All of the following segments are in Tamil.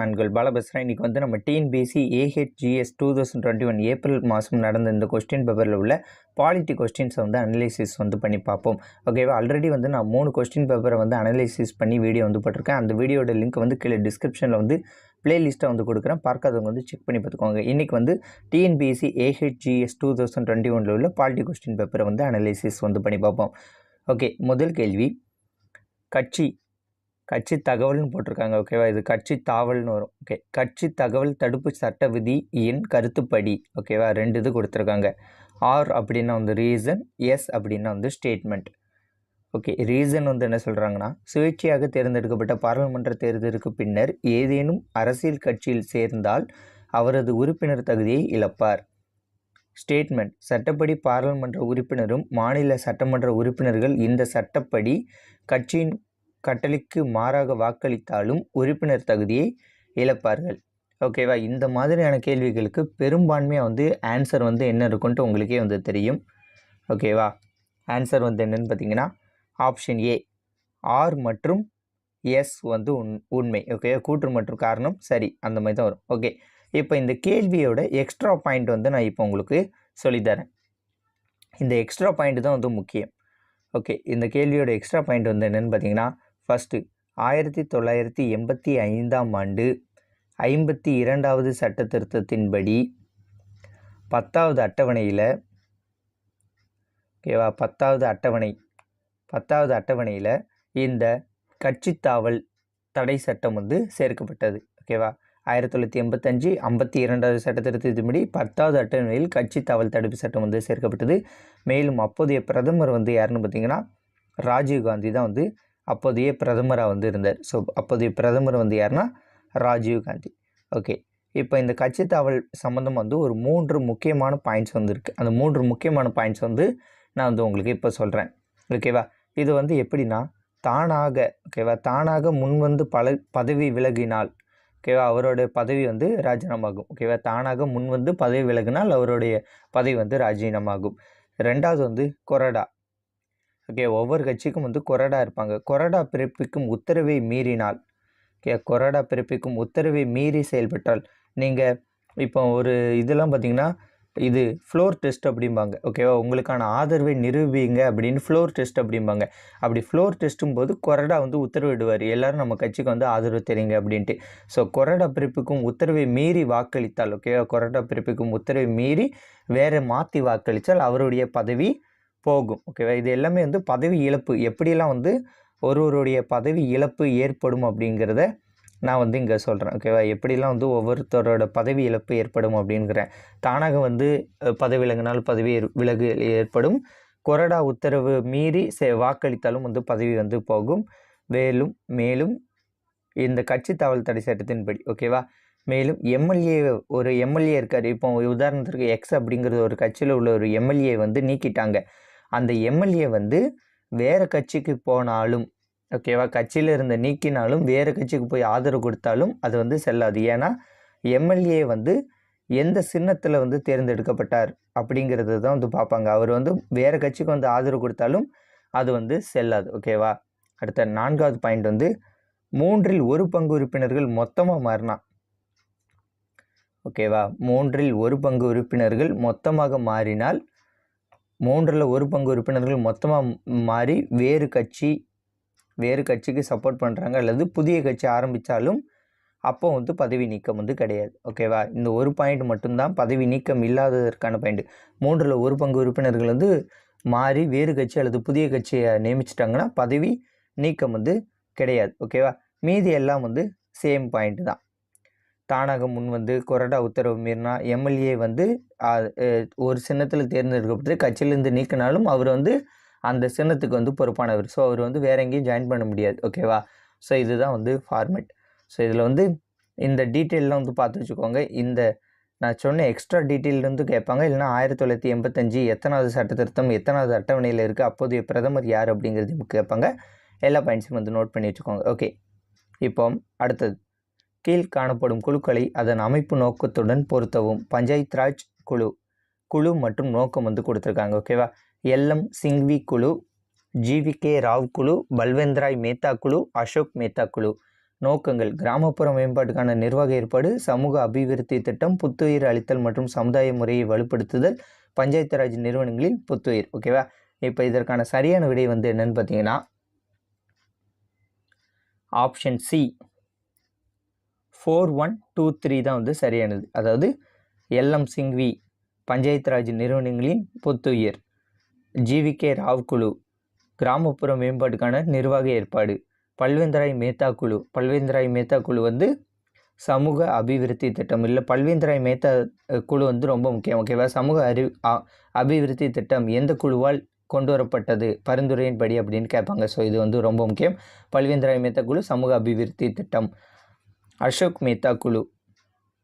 நான்கள் பால பேசுகிறேன் இன்றைக்கி வந்து நம்ம TNPSC AHGS two thousand twenty one April மாதம் நடந்த இந்த கொஸ்டின் பேப்பரில் உள்ள பாலிட்டி கொஸ்டின்ஸை வந்து அனலைசிஸ் வந்து பண்ணி பார்ப்போம். ஓகேவா ஆல்ரெடி வந்து நான் மூணு கொஸ்டின் பேப்பரை வந்து அனலைசிஸ் பண்ணி வீடியோ வந்து போட்டிருக்கேன். அந்த வீடியோட லிங்க் வந்து கீழே டிஸ்கிரிப்ஷனில் வந்து பிளேலிஸ்ட்டை வந்து கொடுக்குறேன். பார்க்காதவங்க வந்து செக் பண்ணி பார்த்துக்கோங்க. இன்றைக்கி வந்து TNPSC AHGS two thousand twenty ஒனில் உள்ள பாலிட்டி கொஸ்டின் பேப்பரை வந்து அனலைசிஸ் வந்து பண்ணி பார்ப்போம். ஓகே முதல் கேள்வி. கட்சி கட்சி தகவல்னு போட்டிருக்காங்க ஓகேவா இது கட்சி தாவல்னு வரும் ஓகே கட்சி தகவல் தடுப்பு சட்ட விதியின் கருத்துப்படி ஓகேவா ரெண்டு இது கொடுத்துருக்காங்க. ஆர் அப்படின்னா வந்து ரீசன் எஸ் அப்படின்னா வந்து ஸ்டேட்மெண்ட் ஓகே ரீசன் வந்து என்ன சொல்கிறாங்கன்னா சுயேட்சையாக தேர்ந்தெடுக்கப்பட்ட பாராளுமன்ற தேர்தலுக்கு பின்னர் ஏதேனும் அரசியல் கட்சியில் சேர்ந்தால் அவரது உறுப்பினர் தகுதியை இழப்பார். ஸ்டேட்மெண்ட் சட்டப்படி பாராளுமன்ற உறுப்பினரும் மாநில சட்டமன்ற உறுப்பினர்கள் இந்த சட்டப்படி கட்சியின் கட்டளைக்கு மாறாக வாக்களித்தாலும் உறுப்பினர் தகுதியை இழப்பார்கள். ஓகேவா இந்த மாதிரியான கேள்விகளுக்கு பெரும்பான்மையாக வந்து ஆன்சர் வந்து என்ன இருக்குன்ட்டு உங்களுக்கே வந்து தெரியும். ஓகேவா ஆன்சர் வந்து என்னன்னு பார்த்தீங்கன்னா ஆப்ஷன் ஏ ஆர் மற்றும் எஸ் வந்து உண் உண்மை. ஓகே கூற்று மற்றும் காரணம் சரி அந்த மாதிரி தான் வரும். ஓகே இப்போ இந்த கேள்வியோட எக்ஸ்ட்ரா பாயிண்ட் வந்து நான் இப்போ உங்களுக்கு சொல்லித்தரேன் இந்த எக்ஸ்ட்ரா பாயிண்ட் தான் வந்து முக்கியம். ஓகே இந்த கேள்வியோட எக்ஸ்ட்ரா பாயிண்ட் வந்து என்னென்னு பார்த்தீங்கன்னா ஃபஸ்ட்டு ஆயிரத்தி தொள்ளாயிரத்தி எண்பத்தி ஐந்தாம் ஆண்டு ஐம்பத்தி இரண்டாவது சட்ட திருத்தத்தின்படி பத்தாவது அட்டவணையில் ஓகேவா பத்தாவது அட்டவணை பத்தாவது அட்டவணையில் இந்த கட்சித்தாவல் தடை சட்டம் வந்து சேர்க்கப்பட்டது ஓகேவா ஆயிரத்தி தொள்ளாயிரத்தி எண்பத்தஞ்சு ஐம்பத்தி இரண்டாவது சட்ட திருத்தத்தின்படி பத்தாவது அட்டவணையில் கட்சி தாவல் தடுப்பு சட்டம் வந்து சேர்க்கப்பட்டது. மேலும் அப்போதைய பிரதமர் வந்து யாருன்னு பார்த்தீங்கன்னா ராஜீவ் காந்தி தான் வந்து அப்போதைய பிரதமராக வந்து இருந்தார். ஸோ அப்போதைய பிரதமர் வந்து யாருன்னா ராஜீவ் காந்தி. ஓகே இப்போ இந்த கட்சி தாவல் சம்மந்தம் வந்து ஒரு மூன்று முக்கியமான பாயிண்ட்ஸ் வந்து இருக்குது அந்த மூன்று முக்கியமான பாயிண்ட்ஸ் வந்து நான் வந்து உங்களுக்கு இப்போ சொல்கிறேன் ஓகேவா இது வந்து எப்படின்னா தானாக ஓகேவா தானாக முன் வந்து பல பதவி விலகினால் ஓகேவா அவரோட பதவி வந்து ராஜினாமாகும். ஓகேவா தானாக முன் வந்து பதவி விலகினால் அவருடைய பதவி வந்து ராஜினாமாகும். ரெண்டாவது வந்து கொரடா ஓகே ஒவ்வொரு கட்சிக்கும் வந்து கொறடா இருப்பாங்க. கொறடா பிறப்பிக்கும் உத்தரவை மீறினால் ஓகே கொறடா பிறப்பிக்கும் உத்தரவை மீறி செயல்பட்டால் நீங்கள் இப்போ ஒரு இதெல்லாம் பார்த்தீங்கன்னா இது ஃப்ளோர் டெஸ்ட் அப்படிம்பாங்க. ஓகேவா உங்களுக்கான ஆதரவை நிரூபிங்க அப்படின்னு ஃப்ளோர் டெஸ்ட் அப்படிம்பாங்க. அப்படி ஃப்ளோர் டெஸ்ட்டும் போது கொறடா வந்து உத்தரவிடுவார். எல்லோரும் நம்ம கட்சிக்கு வந்து ஆதரவு தெரியுங்க அப்படின்ட்டு. ஸோ கொறடா பிறப்பிக்கும் உத்தரவை மீறி வாக்களித்தால் ஓகேவா கொறடா பிறப்பிக்கும் உத்தரவை மீறி வேறு மாற்றி வாக்களித்தால் அவருடைய பதவி போகும். ஓகேவா இது எல்லாமே வந்து பதவி இழப்பு. எப்படியெல்லாம் வந்து ஒருவருடைய பதவி இழப்பு ஏற்படும் அப்படிங்கிறத நான் வந்து இங்கே சொல்கிறேன் ஓகேவா எப்படிலாம் வந்து ஒவ்வொருத்தரோட பதவி இழப்பு ஏற்படும் அப்படிங்கிறேன் தானாக வந்து பதவி விலகினால் பதவி விலகு ஏற்படும். கொறடா உத்தரவு மீறி சே வாக்களித்தாலும் வந்து பதவி வந்து போகும். மேலும் மேலும் இந்த கட்சி தகவல் தடை சட்டத்தின்படி. ஓகேவா மேலும் எம்எல்ஏ ஒரு எம்எல்ஏ இருக்கார். இப்போ உதாரணத்திற்கு எக்ஸ் அப்படிங்கிறது ஒரு கட்சியில் உள்ள ஒரு எம்எல்ஏ வந்து நீக்கிட்டாங்க. அந்த எம்எல்ஏ வந்து வேறு கட்சிக்கு போனாலும் ஓகேவா கட்சியில் இருந்த நீக்கினாலும் வேறு கட்சிக்கு போய் ஆதரவு கொடுத்தாலும் அது வந்து செல்லாது. ஏன்னா எம்எல்ஏ வந்து எந்த சின்னத்தில் வந்து தேர்ந்தெடுக்கப்பட்டார் அப்படிங்கிறது தான் வந்து பார்ப்பாங்க. அவர் வந்து வேறு கட்சிக்கு வந்து ஆதரவு கொடுத்தாலும் அது வந்து செல்லாது ஓகேவா அடுத்த நான்காவது பாயிண்ட் வந்து மூன்றில் ஒரு பங்கு உறுப்பினர்கள் மொத்தமாக மாறினா ஓகேவா மூன்றில் ஒரு பங்கு உறுப்பினர்கள் மொத்தமாக மாறினால் மூன்றில் ஒரு பங்கு உறுப்பினர்கள் மொத்தமாக மாறி வேறு கட்சி வேறு கட்சிக்கு சப்போர்ட் பண்ணுறாங்க அல்லது புதிய கட்சி ஆரம்பித்தாலும் அப்போ வந்து பதவி நீக்கம் வந்து கிடையாது. ஓகேவா இந்த ஒரு பாயிண்ட் மட்டும்தான் பதவி நீக்கம் இல்லாததற்கான பாயிண்ட் மூன்றில் ஒரு பங்கு உறுப்பினர்கள் வந்து மாறி வேறு கட்சி அல்லது புதிய கட்சியை நியமிச்சிட்டாங்கன்னா பதவி நீக்கம் வந்து கிடையாது. ஓகேவா மீதி எல்லாம் வந்து சேம் பாயிண்ட் தான். தானாக முன் வந்து கொறடா உத்தரவு மீறினா எம்எல்ஏ வந்து ஒரு சின்னத்தில் தேர்ந்தெடுக்கப்பட்டு கட்சியிலேருந்து நீக்கினாலும் அவர் வந்து அந்த சின்னத்துக்கு வந்து பொறுப்பானவர். ஸோ அவர் வந்து வேற எங்கேயும் ஜாயின் பண்ண முடியாது. ஓகேவா ஸோ இதுதான் வந்து ஃபார்மேட் ஸோ இதில் வந்து இந்த டீட்டெயிலெலாம் வந்து பார்த்து வச்சுக்கோங்க. இந்த நான் சொன்ன எக்ஸ்ட்ரா டீட்டெயில் வந்து கேட்பாங்க. இல்லைனா ஆயிரத்தி தொள்ளாயிரத்தி எண்பத்தஞ்சு எத்தனாவது சட்ட திருத்தம் எத்தனாவது அட்டவணையில் இருக்குது அப்போதைய பிரதமர் யார் அப்படிங்கிறது கேட்பாங்க. எல்லா பாயிண்ட்ஸும் வந்து நோட் பண்ணி வச்சுக்கோங்க ஓகே இப்போ அடுத்தது. கீழ் காணப்படும் குழுக்களை அதன் அமைப்பு நோக்கத்துடன் பொருத்தவும். பஞ்சாயத் ராஜ் குழு குழு மற்றும் நோக்கம் வந்து கொடுத்துருக்காங்க ஓகேவா எல்எம் சிங்வி குழு ஜிவி கே ராவ் குழு பல்வேந்த்ராய் மேத்தா குழு அசோக் மேத்தா குழு. நோக்கங்கள் கிராமப்புற மேம்பாட்டுக்கான நிர்வாக ஏற்பாடு சமூக அபிவிருத்தி திட்டம் புத்துயிர் அளித்தல் மற்றும் சமுதாய முறையை வலுப்படுத்துதல் பஞ்சாயத்து ராஜ் நிறுவனங்களின் புத்துயிர் ஓகேவா இப்போ இதற்கான சரியான விடை வந்து என்னன்னு பார்த்தீங்கன்னா option C four one two three தான் வந்து சரியானது. அதாவது எல்எம் சிங்வி பஞ்சாயத்து ராஜ் நிறுவனங்களின் புத்துயிர் ஜிவிகே ராவ் குழு கிராமப்புற மேம்பாட்டுக்கான நிர்வாக ஏற்பாடு பல்வேந்தராய் மேத்தா குழு பல்வேந்தராய் மேத்தா குழு வந்து சமூக அபிவிருத்தி திட்டம். இல்லை பல்வேந்தராய் மேத்தா குழு வந்து ரொம்ப முக்கியம். ஓகேவா? சமூக அறி அபிவிருத்தி திட்டம் எந்த குழுவால் கொண்டு வரப்பட்டது பரிந்துரையின்படி அப்படின்னு கேட்பாங்க. ஸோ இது வந்து ரொம்ப முக்கியம். பல்வேந்தராய் மேத்தா குழு சமூக அபிவிருத்தி திட்டம். அசோக் மேத்தா குழு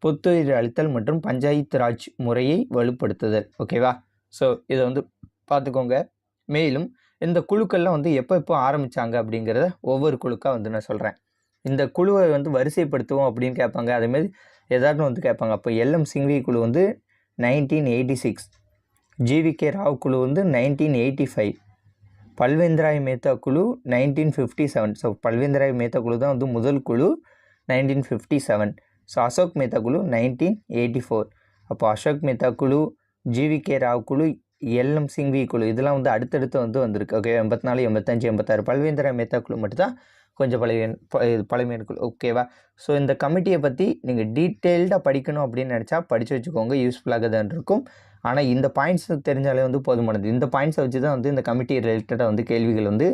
புத்துயிர் அளித்தல் மற்றும் பஞ்சாயத்து ராஜ் முறையை வலுப்படுத்துதல். ஓகேவா ஸோ இதை வந்து பார்த்துக்கோங்க. மேலும் இந்த குழுக்கள்லாம் வந்து எப்போ எப்போ ஆரம்பித்தாங்க அப்படிங்கிறத ஒவ்வொரு குழுக்காக வந்து நான் சொல்கிறேன் இந்த குழுவை வந்து வரிசைப்படுத்துவோம் அப்படின்னு கேட்பாங்க. அதேமாரி ஏதாவது வந்து கேட்பாங்க. அப்போ எல்எம் சிங்வி குழு வந்து nineteen eighty six GVK Rao குழு வந்து nineteen eighty five Balwantrai Mehta குழு nineteen fifty seven so Balwantrai Mehta குழு தான் வந்து முதல் குழு. Nineteen fifty seven. So Ashok Mehta குழு நைன்டீன் எயிட்டி ஃபோர். அப்போ அசோக் மேத்தா குழு ஜிவிகே ராவ் குழு எல்எம் சிங்வி குழு இதெல்லாம் வந்து அடுத்தடுத்து வந்து வந்திருக்கு. ஓகே எண்பத்தி நாலு எண்பத்தஞ்சு எண்பத்தாறு பல்வேந்திர மேத்தா குழு மட்டும்தான் கொஞ்சம் பழைய ப- பழமையான குழு ஓகேவா ஸோ இந்த கமிட்டியை பற்றி நீங்கள் டீட்டெயில்டாக படிக்கணும் அப்படின்னு நினச்சா படித்து வச்சுக்கோங்க. யூஸ்ஃபுல்லாக தான் இருக்கும். ஆனால் இந்த பாயிண்ட்ஸ் தெரிஞ்சாலே வந்து போதுமானது. இந்த பாயிண்ட்ஸை வச்சு தான் வந்து இந்த கமிட்டி ரிலேட்டடாக வந்து கேள்விகள் வந்து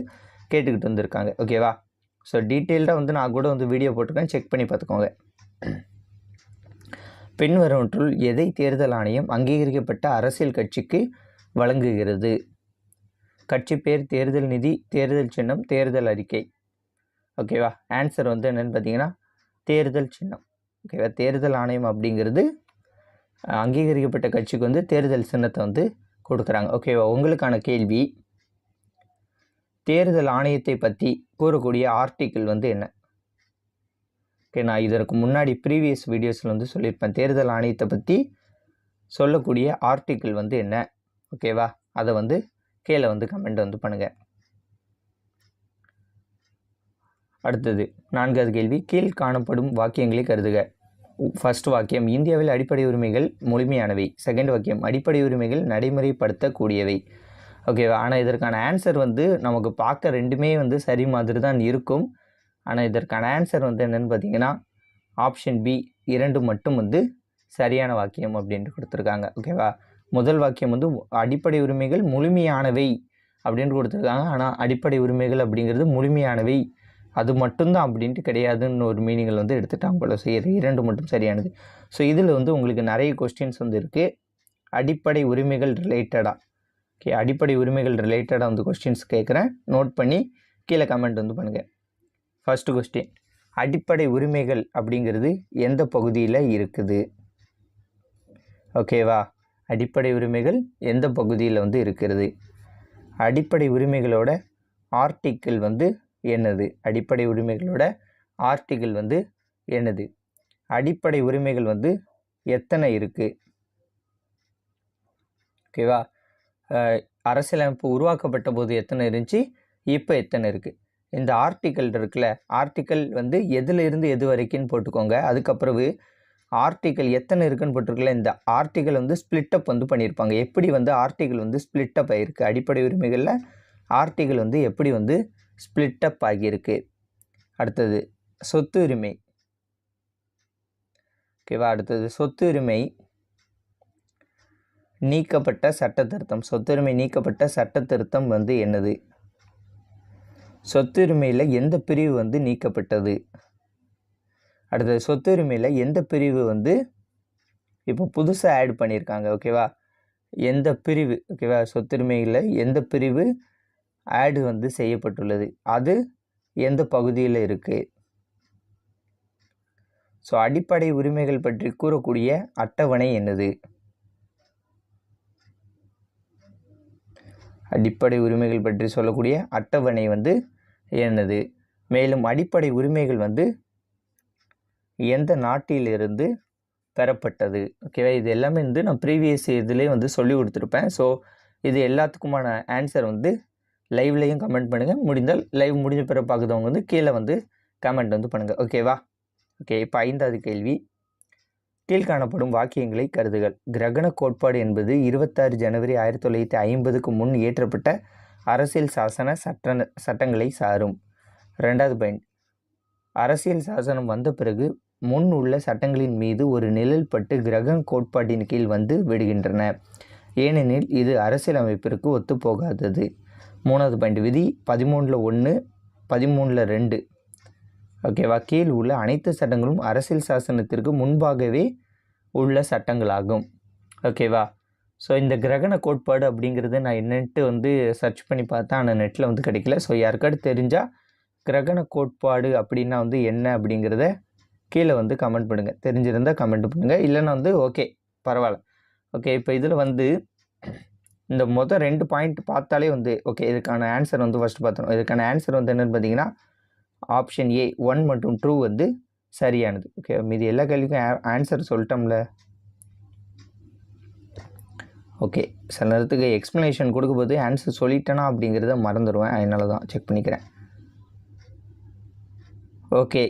கேட்டுக்கிட்டு வந்திருக்காங்க. ஓகேவா ஸோ டீட்டெயில்டாக வந்து நான் கூட வந்து வீடியோ போட்டிருக்கேன். செக் பண்ணி பார்த்துக்கோங்க. பின்வருவற்றுள் எதை தேர்தல் ஆணையம் அங்கீகரிக்கப்பட்ட அரசியல் கட்சிக்கு வழங்குகிறது? கட்சி பேர் தேர்தல் நிதி தேர்தல் சின்னம் தேர்தல் அறிக்கை. ஓகேவா ஆன்சர் வந்து என்னென்னு பார்த்தீங்கன்னா தேர்தல் சின்னம். ஓகேவா தேர்தல் ஆணையம் அப்படிங்கிறது அங்கீகரிக்கப்பட்ட கட்சிக்கு வந்து தேர்தல் சின்னத்தை வந்து கொடுக்குறாங்க. ஓகேவா உங்களுக்கான கேள்வி. தேர்தல் ஆணையத்தை பற்றி கூறக்கூடிய ஆர்டிக்கிள் வந்து என்ன? ஓகே நான் இதற்கு முன்னாடி ப்ரீவியஸ் வீடியோஸில் வந்து சொல்லியிருப்பேன். தேர்தல் ஆணையத்தை பற்றி சொல்லக்கூடிய ஆர்டிக்கிள் வந்து என்ன? ஓகேவா அதை வந்து கீழே வந்து கமெண்ட் வந்து பண்ணுங்கள் அடுத்தது நான்காவது கேள்வி. கீழ் காணப்படும் வாக்கியங்களை கருதுக. ஃபர்ஸ்ட் வாக்கியம் இந்தியாவில் அடிப்படை உரிமைகள் முழுமையானவை. செகண்ட் வாக்கியம் அடிப்படை உரிமைகள் நடைமுறைப்படுத்தக்கூடியவை. ஓகேவா ஆனால் இதற்கான ஆன்சர் வந்து நமக்கு பார்க்க ரெண்டுமே வந்து சரி மாதிரி தான் இருக்கும். ஆனால் இதற்கான ஆன்சர் வந்து என்னென்னு பார்த்தீங்கன்னா ஆப்ஷன் பி இரண்டு மட்டும் வந்து சரியான வாக்கியம் அப்படின்ட்டு கொடுத்துருக்காங்க. ஓகேவா முதல் வாக்கியம் வந்து அடிப்படை உரிமைகள் முழுமையானவை அப்படின்ட்டு கொடுத்துருக்காங்க. ஆனால் அடிப்படை உரிமைகள் அப்படிங்கிறது முழுமையானவை. அது மட்டும்தான் அப்படின்ட்டு கிடையாதுன்னு ஒரு மீனிங்கில் வந்து எடுத்துட்டாங்க போல ஸோ இது இரண்டு மட்டும் சரியானது. ஸோ இதில் வந்து உங்களுக்கு நிறைய கொஸ்டின்ஸ் வந்து இருக்குது அடிப்படை உரிமைகள் ரிலேட்டடாக ஓகே அடிப்படை உரிமைகள் ரிலேட்டடாக வந்து கொஸ்டின்ஸ் கேட்குறேன் நோட் பண்ணி கீழே கமெண்ட் வந்து பண்ணுங்கள் ஃபஸ்ட்டு கொஸ்டின் அடிப்படை உரிமைகள் அப்படிங்கிறது எந்த பகுதியில் இருக்குது? ஓகேவா அடிப்படை உரிமைகள் எந்த பகுதியில் வந்து இருக்கிறது அடிப்படை உரிமைகளோட ஆர்டிக்கிள் வந்து என்னது? அடிப்படை உரிமைகளோட ஆர்டிக்கிள் வந்து என்னது? அடிப்படை உரிமைகள் வந்து எத்தனை இருக்குது ஓகேவா அரசியலமைப்பு உருவாக்கப்பட்ட போது எத்தனை இருந்துச்சு? இப்போ எத்தனை இருக்குது இந்த ஆர்டிக்கல் இருக்குல்ல ஆர்டிக்கல் வந்து எதுலேருந்து எது வரைக்கும்னு போட்டுக்கோங்க. அதுக்கப்புறவு ஆர்டிக்கல் எத்தனை இருக்குன்னு போட்டிருக்கல இந்த ஆர்டிக்கல் வந்து ஸ்பிளிட்டப் வந்து பண்ணியிருப்பாங்க எப்படி வந்து ஆர்டிக்கல் வந்து ஸ்பிளிட்டப் ஆகிருக்கு அடிப்படை உரிமைகளில் ஆர்டிக்கல் வந்து எப்படி வந்து ஸ்பிளிட்டப் ஆகியிருக்கு? அடுத்தது சொத்து உரிமை. ஓகேவா அடுத்தது சொத்து உரிமை. நீக்கப்பட்ட சட்ட திருத்தம் சொத்துரிமை நீக்கப்பட்ட சட்ட திருத்தம் வந்து என்னது? சொத்துரிமையில் எந்த பிரிவு வந்து நீக்கப்பட்டது? அடுத்தது சொத்துரிமையில் எந்த பிரிவு வந்து இப்போ புதுசாக ஆட் பண்ணியிருக்காங்க ஓகேவா எந்த பிரிவு ஓகேவா சொத்துரிமையில் எந்த பிரிவு ஆடு வந்து செய்யப்பட்டுள்ளது? அது எந்த பகுதியில் இருக்குது ஸோ அடிப்படை உரிமைகள் பற்றி கூறக்கூடிய அட்டவணை என்னது? அடிப்படை உரிமைகள் பற்றி சொல்லக்கூடிய அட்டவணை வந்து என்னது? மேலும் அடிப்படை உரிமைகள் வந்து எந்த நாட்டிலிருந்து பெறப்பட்டது? ஓகேவா இது எல்லாமே வந்து நான் ப்ரீவியஸ் இதுலேயே வந்து சொல்லி கொடுத்துருப்பேன். ஸோ இது எல்லாத்துக்குமான ஆன்சர் வந்து லைவ்லேயும் கமெண்ட் பண்ணுங்கள் முடிந்தால் லைவ் முடிஞ்ச பிறகு பார்க்குறவங்க வந்து கீழே வந்து கமெண்ட் வந்து பண்ணுங்கள் ஓகேவா ஓகே இப்போ ஐந்தாவது கேள்வி. கீழ்காணப்படும் வாக்கியங்களை கருதுகள். கிரகண கோட்பாடு என்பது இருபத்தாறு ஜனவரி ஆயிரத்தி தொள்ளாயிரத்தி ஐம்பதுக்கு முன் இயற்றப்பட்ட அரசியல் சாசன சட்ட சட்டங்களை சாரும். ரெண்டாவது பாயிண்ட் அரசியல் சாசனம் வந்த பிறகு முன் உள்ள சட்டங்களின் மீது ஒரு நிழல் பட்டு கிரகண கோட்பாட்டின் கீழ் வந்து விடுகின்றன. ஏனெனில் இது அரசியலமைப்பிற்கு ஒத்துப்போகாதது. மூணாவது பாயிண்ட் விதி பதிமூணில் ஒன்று பதிமூணில் ரெண்டு. ஓகேவா கீழ் உள்ள அனைத்து சட்டங்களும் அரசியல் சாசனத்திற்கு முன்பாகவே உள்ள சட்டங்களாகும். ஓகேவா ஸோ இந்த கிரகண கோட்பாடு அப்படிங்கிறது நான் என்னன்ட்டு வந்து சர்ச் பண்ணி பார்த்தேன் ஆனால் நெட்டில் வந்து கிடைக்கல. ஸோ யாருக்காட்டு தெரிஞ்சால் கிரகண கோட்பாடு அப்படின்னா வந்து என்ன அப்படிங்கிறத கீழே வந்து கமெண்ட் பண்ணுங்கள் தெரிஞ்சிருந்தால் கமெண்ட் பண்ணுங்கள் இல்லைன்னா வந்து ஓகே பரவாயில்ல. ஓகே இப்போ இதில் வந்து இந்த மொதல் ரெண்டு பாயிண்ட் பார்த்தாலே வந்து ஓகே இதுக்கான ஆன்சர் வந்து ஃபஸ்ட்டு பார்த்தோம் இதுக்கான ஆன்சர் வந்து என்னென்னு பார்த்தீங்கன்னா ஆப்ஷன் ஏ ஒன் மற்றும் ட்ரூ வந்து சரியானது. ஓகே மீது எல்லா கேள்விக்கும் ஆன்சர் சொல்லிட்டோம்ல. ஓகே சில நேரத்துக்கு எக்ஸ்ப்ளனேஷன் கொடுக்கும்போது ஆன்சர் சொல்லிட்டேனா அப்படிங்கிறத மறந்துடுவேன். அதனால தான் செக் பண்ணிக்கிறேன். ஓகே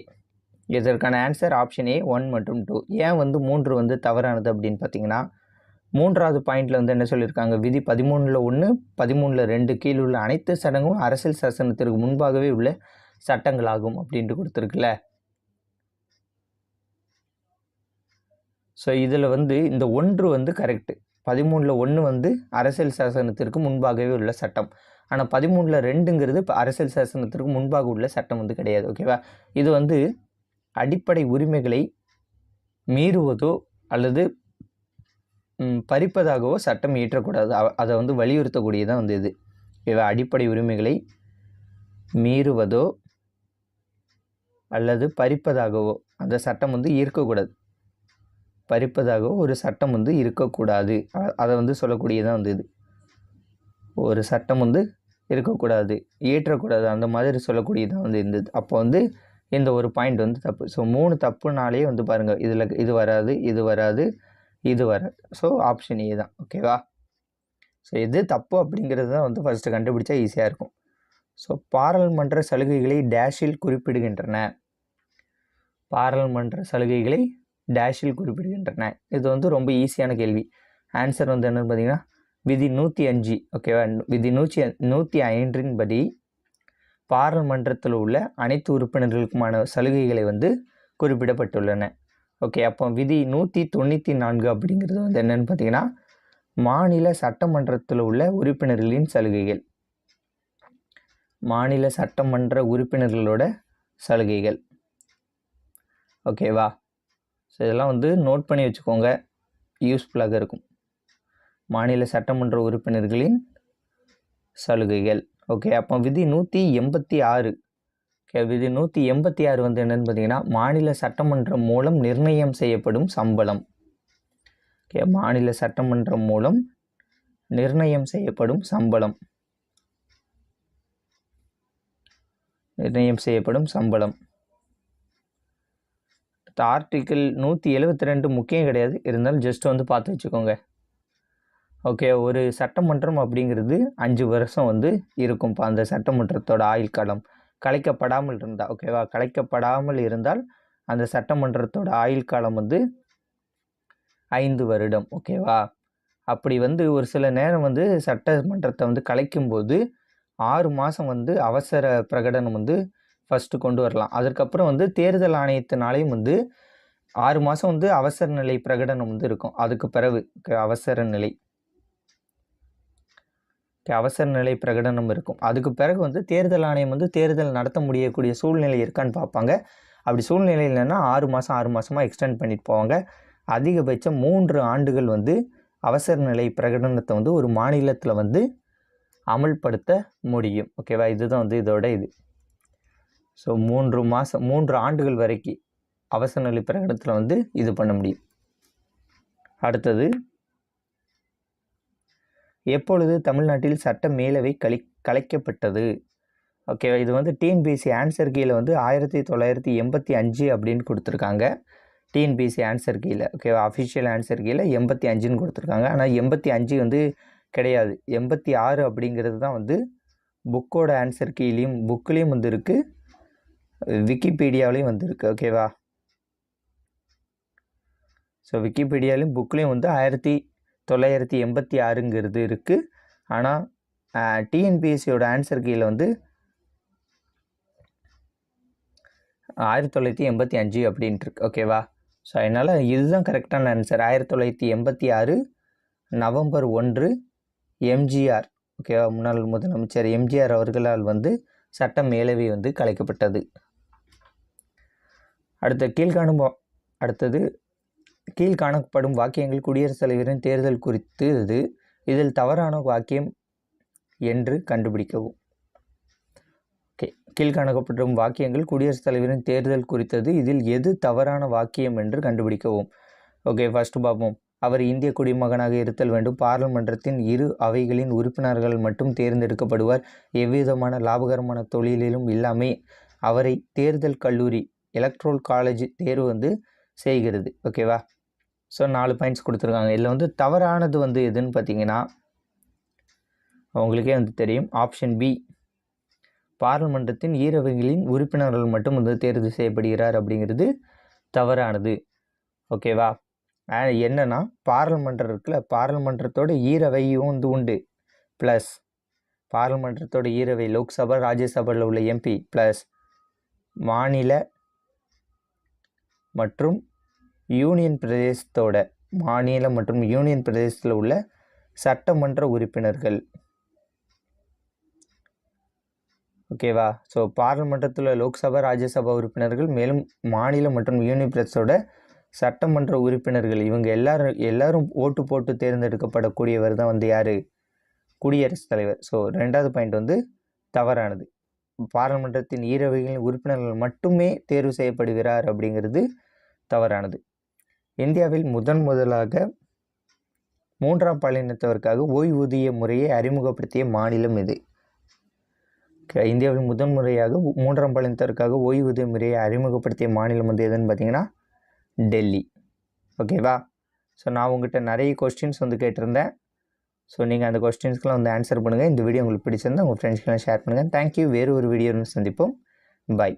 இதற்கான ஆன்சர் ஆப்ஷன் ஏ ஒன் மற்றும் டூ ஏன் வந்து மூன்று வந்து தவறானது அப்படின்னு பார்த்தீங்கன்னா மூன்றாவது பாயிண்டில் வந்து என்ன சொல்லியிருக்காங்க? விதி பதிமூணில் ஒன்று பதிமூணில் ரெண்டு கீழ் உள்ள அனைத்து சடங்கும் அரசியல் சாசனத்திற்கு முன்பாகவே உள்ள சட்டங்களாகும் அப்படின்ட்டு கொடுத்துருக்குல்ல? ஸோ இதில் வந்து இந்த ஒன்று வந்து கரெக்டு பதிமூணில் ஒன்று வந்து அரசியல் சாசனத்திற்கு முன்பாகவே உள்ள சட்டம். ஆனால் பதிமூணில் ரெண்டுங்கிறது இப்போ அரசியல் சாசனத்திற்கு முன்பாக உள்ள சட்டம் வந்து கிடையாது ஓகேவா இது வந்து அடிப்படை உரிமைகளை மீறுவதோ அல்லது பறிப்பதாகவோ சட்டம் இயற்றக்கூடாது. அதை வந்து வலியுறுத்தக்கூடியதான் வந்து இது. இவை அடிப்படை உரிமைகளை மீறுவதோ அல்லது பறிப்பதாகவோ அந்த சட்டம் வந்து இருக்கக்கூடாது. பறிப்பதாகவோ ஒரு சட்டம் வந்து இருக்கக்கூடாது. அதை வந்து சொல்லக்கூடியதான் வந்து இது. ஒரு சட்டம் வந்து இருக்கக்கூடாது இயற்றக்கூடாது அந்த மாதிரி சொல்லக்கூடியதான் வந்து இருந்தது. அப்போ வந்து இந்த ஒரு பாயிண்ட் வந்து தப்பு. ஸோ மூணு தப்புனாலே வந்து பாருங்கள் இதில் இது வராது இது வராது இது வராது. ஸோ ஆப்ஷன் ஏ தான். ஓகேவா ஸோ எது தப்பு அப்படிங்கிறது தான் வந்து ஃபஸ்ட்டு கண்டுபிடிச்சா ஈஸியாக இருக்கும். ஸோ பாராளுமன்ற சலுகைகளை டேஷில் குறிப்பிடுகின்றன. பாராளுமன்ற சலுகைகளை டேஷில் குறிப்பிடுகின்றன. இது வந்து ரொம்ப ஈஸியான கேள்வி. ஆன்சர் வந்து என்னென்னு பார்த்தீங்கன்னா விதி நூற்றி அஞ்சு ஓகேவா விதி நூற்றி நூற்றி ஐந்தின் படி பாராளுமன்றத்தில் உள்ள அனைத்து உறுப்பினர்களுக்குமான சலுகைகளை வந்து குறிப்பிடப்பட்டுள்ளன. ஓகே அப்போ விதி நூற்றி தொண்ணூற்றி நான்கு அப்படிங்கிறது வந்து என்னென்னு பார்த்தீங்கன்னா மாநில சட்டமன்றத்தில் உள்ள உறுப்பினர்களின் சலுகைகள். மாநில சட்டமன்ற உறுப்பினர்களோட சலுகைகள். ஓகேவா ஸோ இதெல்லாம் வந்து நோட் பண்ணி வச்சுக்கோங்க. யூஸ்ஃபுல்லாக இருக்கும். மாநில சட்டமன்ற உறுப்பினர்களின் சலுகைகள். ஓகே அப்போ விதி நூற்றி எண்பத்தி ஆறு. ஓகே விதி நூற்றி எண்பத்தி ஆறு வந்து என்னன்னு பார்த்தீங்கன்னா மாநில சட்டமன்றம் மூலம் நிர்ணயம் செய்யப்படும் சம்பளம். ஓகே மாநில சட்டமன்றம் மூலம் நிர்ணயம் செய்யப்படும் சம்பளம். நிர்ணயம் செய்யப்படும் சம்பளம். ஆர்டிக்கிள் நூற்றி எழுபத்தி ரெண்டு முக்கியம் கிடையாது. இருந்தாலும் ஜஸ்ட் வந்து பார்த்து வச்சுக்கோங்க. ஓகே ஒரு சட்டமன்றம் அப்படிங்கிறது அஞ்சு வருஷம் வந்து இருக்கும்ப்பா. அந்த சட்டமன்றத்தோட ஆயுள் காலம் கலைக்கப்படாமல் இருந்தால் ஓகேவா கலைக்கப்படாமல் இருந்தால் அந்த சட்டமன்றத்தோட ஆயுள் காலம் வந்து ஐந்து வருடம் ஓகேவா அப்படி வந்து ஒரு சில நேரம் வந்து சட்டமன்றத்தை வந்து கலைக்கும்போது ஆறு மாதம் வந்து அவசர பிரகடனம் வந்து ஃபஸ்ட்டு கொண்டு வரலாம். அதுக்கப்புறம் வந்து தேர்தல் ஆணையத்தினாலையும் வந்து ஆறு மாதம் வந்து அவசர நிலை பிரகடனம் வந்து இருக்கும். அதுக்கு பிறகு க- அவசர நிலை. க- அவசர நிலை பிரகடனம் இருக்கும். அதுக்கு பிறகு வந்து தேர்தல் ஆணையம் வந்து தேர்தல் நடத்த முடியக்கூடிய சூழ்நிலை இருக்கான்னு பார்ப்பாங்க. அப்படி சூழ்நிலை இல்லைன்னா ஆறு மாதம் ஆறு மாதமாக எக்ஸ்டெண்ட் பண்ணிட்டு போவாங்க. அதிகபட்சம் மூன்று ஆண்டுகள் வந்து அவசர நிலை பிரகடனத்தை வந்து ஒரு மாநிலத்தில் வந்து அமல்படுத்த முடியும். ஓகேவா இதுதான் வந்து இதோட இது. ஸோ மூன்று மாதம் மூன்று ஆண்டுகள் வரைக்கும் அவசர நிலை பிரகடனத்தில் வந்து இது பண்ண முடியும். அடுத்தது எப்பொழுது தமிழ்நாட்டில் சட்ட மேலவை கலி கலைக்கப்பட்டது? ஓகேவா இது வந்து டிஎன்பிஎஸ்சி ஆன்சர் கீழே வந்து ஆயிரத்தி தொள்ளாயிரத்தி எண்பத்தி அஞ்சு அப்படின்னு கொடுத்துருக்காங்க. டிஎன்பிஎஸ்சி ஆன்சர் கீழே ஓகேவா அஃபிஷியல் ஆன்சர் கீழே எண்பத்தி அஞ்சுன்னு கொடுத்துருக்காங்க. ஆனால் எண்பத்தி அஞ்சு வந்து கிடையாது. எண்பத்தி ஆறு அப்படிங்கிறது தான் வந்து புக்கோட ஆன்சர் கீழேயும் புக்லேயும் வந்து இருக்குது விக்கிபீடியாவிலையும் வந்திருக்கு. ஓகேவா ஸோ விக்கிபீடியாலையும் புக்லேயும் வந்து ஆயிரத்தி தொள்ளாயிரத்தி எண்பத்தி ஆறுங்கிறது இருக்குது ஆனால் டிஎன்பிஎஸ்சியோட ஆன்சர் கீழே வந்து ஆயிரத்தி தொள்ளாயிரத்தி எண்பத்தி அஞ்சு அப்படின்ட்டு இருக்கு. ஓகேவா ஸோ அதனால் இதுதான் கரெக்டான ஆன்சர் ஆயிரத்தி தொள்ளாயிரத்தி எண்பத்தி ஆறு நவம்பர் ஒன்று எம்ஜிஆர் ஓகேவா முன்னாள் முதலமைச்சர் எம்ஜிஆர் அவர்களால் வந்து சட்டம் மேலவை வந்து கலைக்கப்பட்டது. அடுத்த கீழ்காணும் வா- அடுத்தது கீழ்காணப்படும் வாக்கியங்கள் குடியரசுத் தலைவரின் தேர்தல் குறித்து இது. இதில் தவறான வாக்கியம் என்று கண்டுபிடிக்கவும். ஓகே கீழ்காணப்படும் வாக்கியங்கள் குடியரசுத் தலைவரின் தேர்தல் குறித்தது. இதில் எது தவறான வாக்கியம் என்று கண்டுபிடிக்கவும். ஓகே ஃபர்ஸ்ட் பார்ப்போம். அவர் இந்திய குடிமகனாக இருத்தல் வேண்டும். பாராளுமன்றத்தின் இரு அவைகளின் உறுப்பினர்கள் மட்டும் தேர்ந்தெடுக்கப்படுவார். எவ்விதமான லாபகரமான தொழிலிலும் இல்லாமல் அவரை தேர்தல் கல்லூரி எலக்ட்ரோல் காலேஜ் தேர்வு வந்து செய்கிறது ஓகேவா ஸோ நாலு பாயிண்ட்ஸ் கொடுத்துருக்காங்க. இதில் வந்து தவறானது வந்து எதுன்னு பார்த்தீங்கன்னா அவங்களுக்கே வந்து தெரியும். ஆப்ஷன் பி பாராளுமன்றத்தின் ஈரவைகளின் உறுப்பினர்கள் மட்டும் வந்து தேர்வு செய்யப்படுகிறார் அப்படிங்கிறது தவறானது ஓகேவா என்னென்னா என்னன்னா பாராளுமன்றம் இருக்குல்ல பாராளுமன்றத்தோட ஈரவையும் வந்து உண்டு ப்ளஸ் பாராளுமன்றத்தோட ஈரவை லோக்சபா ராஜ்யசபாவில் உள்ள எம்பி ப்ளஸ் மாநில மற்றும் யூனியன் பிரதேசத்தோட மாநில மற்றும் யூனியன் பிரதேசத்தில் உள்ள சட்டமன்ற உறுப்பினர்கள். ஓகேவா ஸோ பாராளுமன்றத்தில் லோக்சபா ராஜ்யசபா உறுப்பினர்கள் மேலும் மாநில மற்றும் யூனியன் பிரதேசத்தோட சட்டமன்ற உறுப்பினர்கள். இவங்க எல்லாரும் எல்லாரும் ஓட்டு போட்டு தேர்ந்தெடுக்கப்படக்கூடியவர் தான் வந்து யார்? குடியரசுத் தலைவர். ஸோ ரெண்டாவது பாயிண்ட் வந்து தவறானது. பாராளுமன்றத்தின் ஈரவைகளின் உறுப்பினர்கள் மட்டுமே தேர்வு செய்யப்படுகிறார் அப்படிங்கிறது தவறானது. இந்தியாவில் முதன் முதலாக மூன்றாம் பாலினத்தவருக்காக ஓய்வூதிய முறையை அறிமுகப்படுத்திய மாநிலம் இது. இந்தியாவில் முதன் முறையாக மூன்றாம் பாலினத்தவருக்காக ஓய்வூதிய முறையை அறிமுகப்படுத்திய மாநிலம் வந்து எதுன்னு பார்த்தீங்கன்னா டெல்லி. ஓகேவா? ஸோ நான் உங்ககிட்ட நிறைய கொஸ்டின்ஸ் வந்து கேட்டிருந்தேன். ஸோ நீங்கள் அந்த கொஸ்டின்ஸ்க்குலாம் வந்து ஆன்சர் பண்ணுங்கள் இந்த வீடியோ உங்களுக்கு பிடிச்சிருந்தா உங்கள் ஃப்ரெண்ட்ஸ்க்கெலாம் ஷேர் பண்ணுங்கள் தேங்க்யூ வேறு ஒரு வீடியோ சந்திப்போம். பாய்